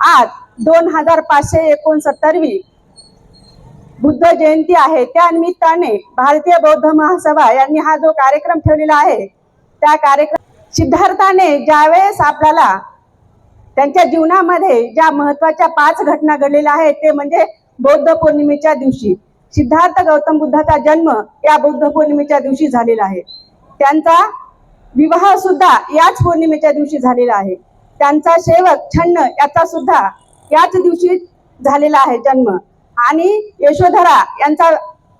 आज दोन हजार पाचशे एकोणसत्तरवी बुद्ध जयंती आहे. त्या निमित्ताने भारतीय बौद्ध महासभा यांनी हा जो कार्यक्रम ठेवलेला आहे त्या कार्यक्रम सिद्धार्थाने ज्यावेळेस आपल्याला त्यांच्या जीवनामध्ये ज्या महत्त्वाच्या पाच घटना घडलेल्या आहेत ते म्हणजे बौद्ध पौर्णिमेच्या दिवशी. सिद्धार्थ गौतम बुद्धाचा जन्म या बौद्ध पौर्णिमेच्या दिवशी झालेला आहे. त्यांचा विवाह सुद्धा याच पौर्णिमेच्या दिवशी झालेला आहे. त्यांचा सेवक छन्न याचा सुद्धा याच दिवशी झालेला आहे जन्म. आणि यशोधरा यांचा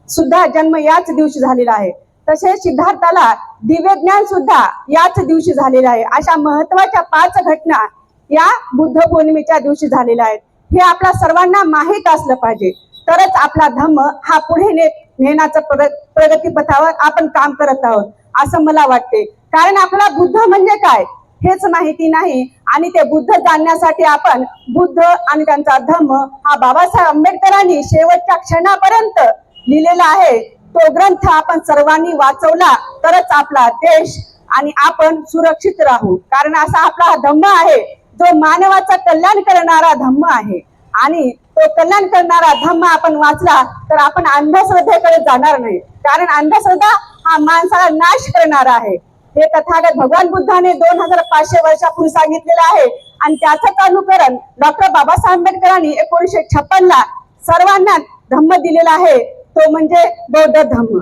सुद्धा जन्म याच दिवशी झालेला आहे. तसेच सिद्धार्थाला दिव्य ज्ञान सुद्धा याच दिवशी झालेलं आहे. अशा महत्त्वाच्या पाच घटना या बुद्ध पौर्णिमेच्या दिवशी झालेल्या आहेत. हे आपल्या सर्वांना माहीत असलं पाहिजे. तरच आपला धम्म हा पुढे नेण्याचं प्रग- प्रगतीपथावर आपण काम करत आहोत असं मला वाटते. कारण आपला बुद्ध म्हणजे काय? हेच माहिती नाही. आणि ते बुद्ध जाणण्यासाठी आपण बुद्ध आणि त्यांचा धम्म हा बाबासाहेब आंबेडकरांनी शेवटच्या क्षणापर्यंत लिहिलेला आहे. तो ग्रंथ आपण सर्वांनी वाचवला तरच आपला देश आणि आपण सुरक्षित राहू. कारण असा आपला हा धम्म आहे जो मानवाचा कल्याण करणारा धम्म आहे. आणि तो कल्याण करणारा धम्म आपण वाचला तर आपण अंधश्रद्धेकडे जाणार नाही. कारण अंधश्रद्धा हा माणसाला नाश करणारा आहे. हे तथागत भगवान बुद्धाने दोन हजार पाचशे वर्षापूर्वी सांगितलेलं आहे. आणि त्याचंच अनुकरण डॉक्टर बाबासाहेब आंबेडकरांनी एकोणीशे छप्पन ला सर्वांना धम्म दिलेला आहे. तो म्हणजे बौद्ध धम्म.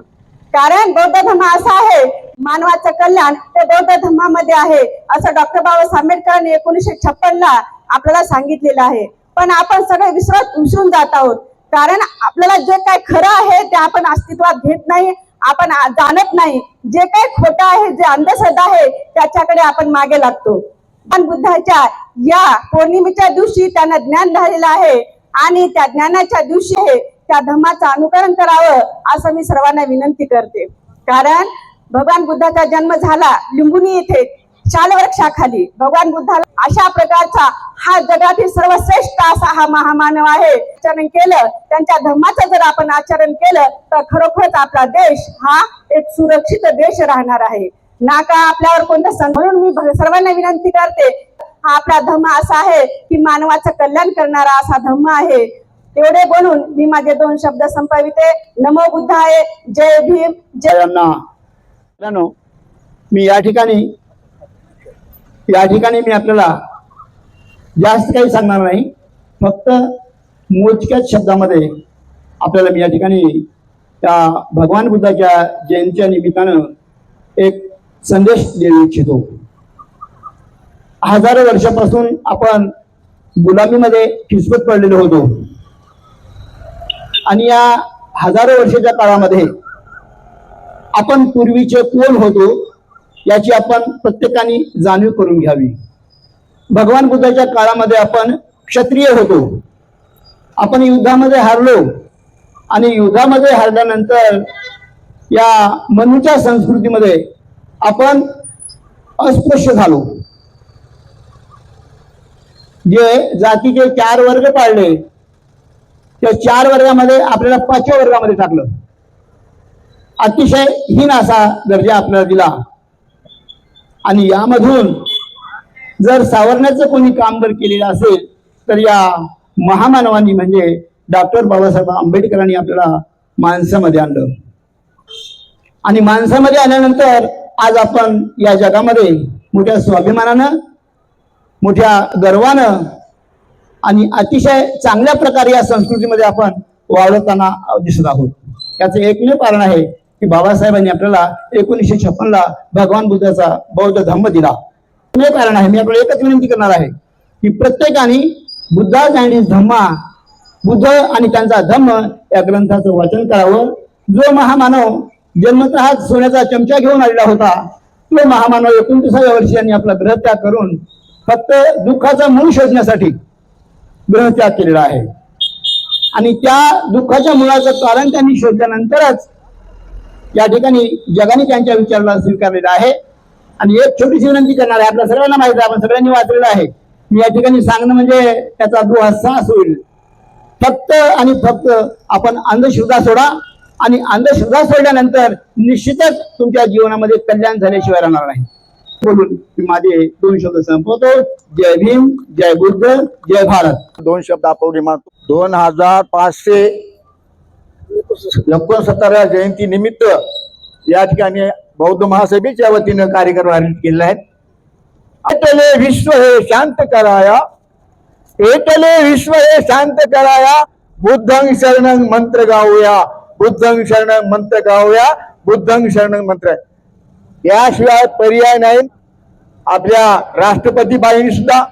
कारण बौद्ध धर्म असा आहे मानवाचं कल्याण ते बौद्ध धर्मामध्ये आहे असं डॉक्टर बाबासाहेब आंबेडकरांनी एकोणीशे छप्पन ला आपल्याला सांगितलेलं आहे. पण आपण सगळे विसरत विसरून जात आहोत. कारण आपल्याला जे काय खरं आहे ते आपण अस्तित्वात घेत नाही. आपण जाणत नाही. जे काही खोटं आहे जे अंधश्रद्धा आहे त्याच्याकडे आपण मागे लागतो. पण बुद्धाच्या या पौर्णिमेच्या दिवशी त्यांना ज्ञान झालेलं आहे आणि त्या ज्ञानाच्या दिवशी हे त्या धर्माचं अनुकरण करावं असं मी सर्वांना विनंती करते. कारण भगवान बुद्धाचा जन्म झाला लिंबुनी येथे शालवृक्षाखाली भगवान बुद्धाला अशा प्रकारचा हा जगातील सर्वश्रेष्ठ असा हा महामानव आहे. आचरण केलं त्यांच्या धर्माचं जर आपण आचरण केलं तर खरोखरच आपला देश हा एक सुरक्षित देश राहणार आहे. ना का आपल्यावर कोणतं सं म्हणून मी सर्वांना विनंती करते हा आपला धर्म असा आहे की मानवाचं कल्याण करणारा असा धर्म आहे. एवढे बोलून मी माझे दोन शब्द संपविते. नमो बुद्धाय जय भीम जय मी या ठिकाणी या ठिकाणी मी आपल्याला जास्त काही सांगणार नाही. फक्त मोजक्याच शब्दामध्ये आपल्याला मी या ठिकाणी त्या भगवान बुद्धाच्या जयंतीच्या निमित्तानं एक संदेश देऊ इच्छितो. हजारो वर्षापासून आपण गुलामीमध्ये किस्मत पडलेलो होतो. आणि या हजारो वर्षाच्या काळामध्ये आपण पूर्वीचे कोण होतो. याची आपण प्रत्येकाने जाणीव करून घ्यावी. भगवान बुद्धाच्या काळामध्ये आपण क्षत्रिय होतो. आपण युद्धामध्ये हारलो आणि युद्धामध्ये हारल्यानंतर या मनूच्या संस्कृतीमध्ये आपण अस्पृश्य झालो. जे जातीचे चार वर्ग पाळले त्या चार वर्गामध्ये आपल्याला पाचव्या वर्गामध्ये टाकलं. अतिशय हीन असा दर्जा आपल्याला दिला. आणि यामधून जर सावरण्याचं कोणी काम जर केलेलं असेल तर या महामानवांनी म्हणजे डॉक्टर बाबासाहेब आंबेडकरांनी आपल्याला माणसामध्ये आणलं. आणि माणसामध्ये आल्यानंतर आज आपण या जगामध्ये मोठ्या स्वाभिमानानं मोठ्या गर्वानं आणि अतिशय चांगल्या प्रकारे या संस्कृतीमध्ये आपण वावरताना दिसत आहोत. याचं एकमेव कारण आहे की बाबासाहेबांनी आपल्याला एकोणीसशे छप्पनला भगवान बुद्धाचा बौद्ध धम्म दिला. हे कारण आहे मी आपल्याला एकच विनंती करणार आहे की प्रत्येकाने बुद्धा आणि धम्मा बुद्ध आणि त्यांचा धम्म या ग्रंथाचं वाचन करावं. जो महामानव जन्मतः सोन्याचा चमचा घेऊन आलेला होता तो महामानव एकोणतीसाव्या वर्षी यांनी आपला ग्रहत्याग करून फक्त दुःखाचा मूळ शोधण्यासाठी ग्रहत्याग केलेला आहे. आणि त्या दुःखाच्या मुळाचं कारण त्यांनी शोधल्यानंतरच या ठिकाणी जगाने त्यांच्या विचाराला स्वीकारलेला आहे. आणि एक छोटीशी विनंती करणार आहे आपल्या सर्वांना माहिती आहे आपण सगळ्यांनी वाचलेलं आहे. मी या ठिकाणी सांगणं म्हणजे त्याचा दुःसाहस होईल फक्त आणि फक्त आपण अंधश्रद्धा सोडा आणि अंधश्रद्धा सोडल्यानंतर निश्चितच तुमच्या जीवनामध्ये कल्याण झाल्याशिवाय राहणार नाही. बोलून मी माझे दोन शब्द संपवतो. जय भीम जय बुद्ध जय भारत. दोन शब्द आपण दोन हजार पाचशे एकोणसत्तराव्या जयंती निमित्त या ठिकाणी बौद्ध महासभेच्या वतीनं कार्यक्रम आयोजित केलेला आहे एटले विश्व हे शांत कराया. एटले विश्व हे शांत कराया. बुद्धंग शरणंग मंत्र गाऊया. बुद्धंग शरणंग मंत्र गाऊया. बुद्धंग शरणंग मंत्र. याशिवाय पर्याय नाही. आपल्या राष्ट्रपती बाईंनी सुद्धा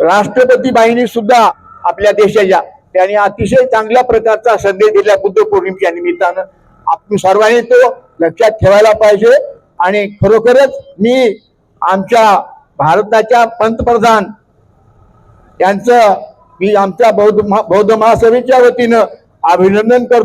राष्ट्रपती बाईंनी सुद्धा आपल्या देशाच्या त्यांनी अतिशय चांगल्या प्रकारचा संदेश दिला बुद्ध पौर्णिमेच्या निमित्तानं. आपण सर्वांनी तो लक्षात ठेवायला पाहिजे. आणि खरोखरच मी आमच्या भारताच्या पंतप्रधान यांचं मी आमच्या बौद्ध बौद्ध महासभेच्या वतीनं अभिनंदन करतो.